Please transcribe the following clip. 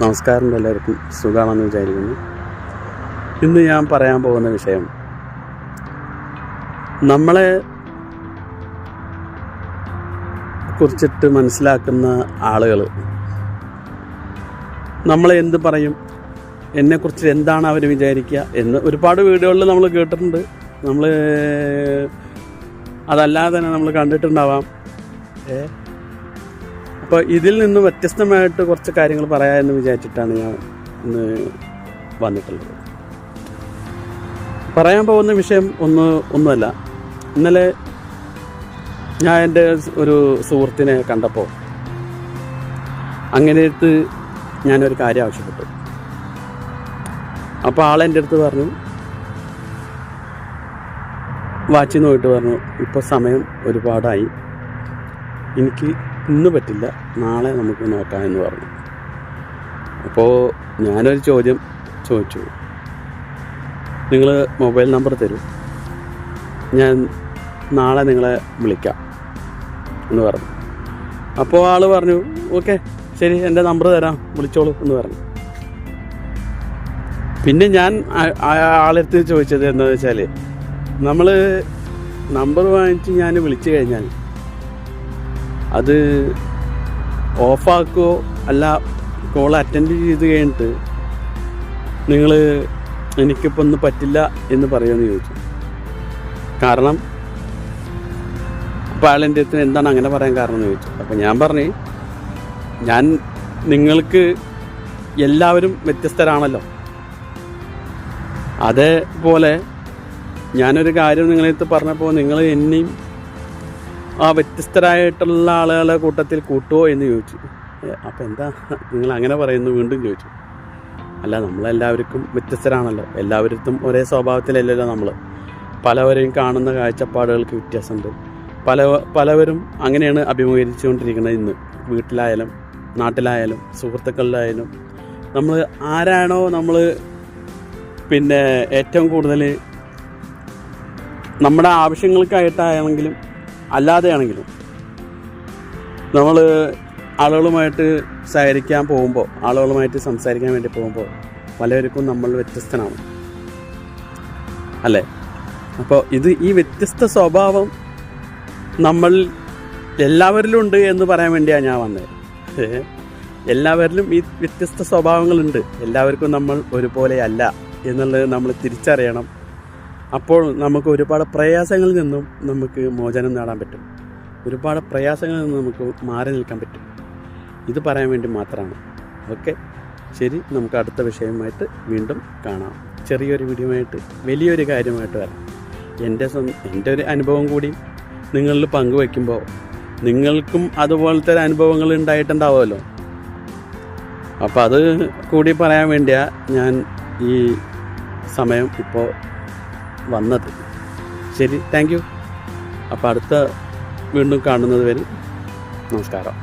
നമസ്കാരം എല്ലാവർക്കും. സുഖമാണെന്ന് വിചാരിക്കുന്നു. ഇന്ന് ഞാൻ പറയാൻ പോകുന്ന വിഷയം നമ്മളെ കുറിച്ചിട്ട് മനസ്സിലാക്കുന്ന ആളുകൾ നമ്മളെ എന്ത് പറയും? എന്നെക്കുറിച്ച് എന്താണ് അവർ വിചാരിക്കുക? എന്ന് ഒരുപാട് വീഡിയോകളിൽ നമ്മൾ കേട്ടിട്ടുണ്ട്. നമ്മൾ അതല്ലാതെ തന്നെ നമ്മൾ കണ്ടിട്ടുണ്ടാവാം. അപ്പോൾ ഇതിൽ നിന്ന് വ്യത്യസ്തമായിട്ട് കുറച്ച് കാര്യങ്ങൾ പറയാമെന്ന് വിചാരിച്ചിട്ടാണ് ഞാൻ ഇന്ന് വന്നിട്ടുള്ളത്. പറയാൻ പോകുന്ന വിഷയം ഒന്ന് ഒന്നുമല്ല. ഇന്നലെ ഞാൻ എന്റെ ഒരു സുഹൃത്തിനെ കണ്ടപ്പോൾ അങ്ങനെ അടുത്ത് ഞാനൊരു കാര്യം ആവശ്യപ്പെട്ടു. അപ്പോൾ ആളെന്റെ അടുത്ത് പറഞ്ഞു വാച്ചിൽ പോയിട്ട് പറഞ്ഞു ഇപ്പോൾ സമയം ഒരുപാടായി. എനിക്ക് ഇന്ന് പറ്റില്ല. നാളെ നമുക്ക് നോക്കാം എന്ന് പറഞ്ഞു. അപ്പോൾ ഞാനൊരു ചോദ്യം ചോദിച്ചു. നിങ്ങൾ മൊബൈൽ നമ്പർ തരൂ. ഞാൻ നാളെ നിങ്ങളെ വിളിക്കാം എന്ന് പറഞ്ഞു. അപ്പോൾ ആൾ പറഞ്ഞു ഓക്കെ ശരി എന്റെ നമ്പർ തരാം വിളിച്ചോളൂ എന്ന് പറഞ്ഞു. പിന്നെ ഞാൻ ആളെടുത്ത് ചോദിച്ചത് എന്താണെന്ന് വെച്ചാൽ നമ്മൾ നമ്പർ വാങ്ങിച്ച് ഞാൻ വിളിച്ചു കഴിഞ്ഞാൽ അത് ഓഫാക്കുകയോ അല്ല കോൾ അറ്റൻഡ് ചെയ്ത് കഴിഞ്ഞിട്ട് നിങ്ങൾ എനിക്കിപ്പോൾ ഒന്നും പറ്റില്ല എന്ന് പറയുമെന്ന് ചോദിച്ചു. കാരണം അപ്പോൾ ആളെന്റെ അടുത്ത് എന്താണ് അങ്ങനെ പറയാൻ കാരണം എന്ന് ചോദിച്ചു. അപ്പോൾ ഞാൻ പറഞ്ഞു ഞാൻ നിങ്ങൾക്ക് എല്ലാവരും വ്യത്യസ്തരാണല്ലോ. അതേപോലെ ഞാനൊരു കാര്യം നിങ്ങളെടുത്ത് പറഞ്ഞപ്പോൾ നിങ്ങൾ എന്നെയും ആ വ്യത്യസ്തരായിട്ടുള്ള ആളുകളെ കൂട്ടത്തിൽ കൂട്ടുമോ എന്ന് ചോദിച്ചു. അപ്പം എന്താ? നിങ്ങൾ അങ്ങനെ പറയുന്നു വീണ്ടും ചോദിച്ചു. അല്ല നമ്മളെല്ലാവർക്കും വ്യത്യസ്തരാണല്ലോ. എല്ലാവരും ഒരേ സ്വഭാവത്തിലല്ലല്ലോ നമ്മൾ പലവരെയും കാണുന്ന കാഴ്ചപ്പാടുകൾക്ക് വ്യത്യാസമുണ്ട്. പല പലവരും അങ്ങനെയാണ് അഭിമുഖീകരിച്ചുകൊണ്ടിരിക്കുന്നത് ഇന്ന്. വീട്ടിലായാലും നാട്ടിലായാലും സുഹൃത്തുക്കളിലായാലും. നമ്മൾ ആരാണോ നമ്മൾ പിന്നെ ഏറ്റവും കൂടുതൽ നമ്മുടെ ആവശ്യങ്ങൾക്കായിട്ടാണെങ്കിലും അല്ലാതെയാണെങ്കിലും നമ്മൾ ആളുകളുമായിട്ട് സഹകരിക്കാൻ പോകുമ്പോൾ ആളുകളുമായിട്ട് സംസാരിക്കാൻ വേണ്ടി പോകുമ്പോൾ പലവർക്കും നമ്മൾ വ്യത്യസ്തനാണ്. അല്ലേ? അപ്പോൾ ഇത് ഈ വ്യത്യസ്ത സ്വഭാവം നമ്മൾ എല്ലാവരിലും ഉണ്ട് എന്ന് പറയാൻ വേണ്ടിയാണ് ഞാൻ വന്നത് എല്ലാവരിലും ഈ വ്യത്യസ്ത സ്വഭാവങ്ങളുണ്ട്. എല്ലാവർക്കും നമ്മൾ ഒരുപോലെ അല്ല എന്നുള്ളത് നമ്മൾ തിരിച്ചറിയണം. അപ്പോൾ നമുക്ക് ഒരുപാട് പ്രയാസങ്ങളിൽ നിന്നും നമുക്ക് മോചനം നേടാൻ പറ്റും. ഒരുപാട് പ്രയാസങ്ങളിൽ നിന്നും നമുക്ക് മാറി നിൽക്കാൻ പറ്റും. ഇത് പറയാൻ വേണ്ടി മാത്രമാണ്. ഓക്കെ? ശരി നമുക്ക് അടുത്ത വിഷയമായിട്ട് വീണ്ടും കാണാം. ചെറിയൊരു വീഡിയോമായിട്ട് വലിയൊരു കാര്യമായിട്ട് വരാം. എന്റെ എന്റെ ഒരു അനുഭവം കൂടി നിങ്ങളിൽ പങ്കുവെക്കുമ്പോൾ നിങ്ങൾക്കും അതുപോലത്തെ ഒരു അനുഭവങ്ങൾ ഉണ്ടായിട്ടുണ്ടാവുമല്ലോ. അപ്പോൾ അത് കൂടി പറയാൻ വേണ്ടിയാണ് ഞാൻ ഈ സമയം ഇപ്പോൾ വന്നത്. ശരി താങ്ക് യു അപ്പോൾ അടുത്ത വീണ്ടും കാണുന്നത് വരെ നമസ്കാരം.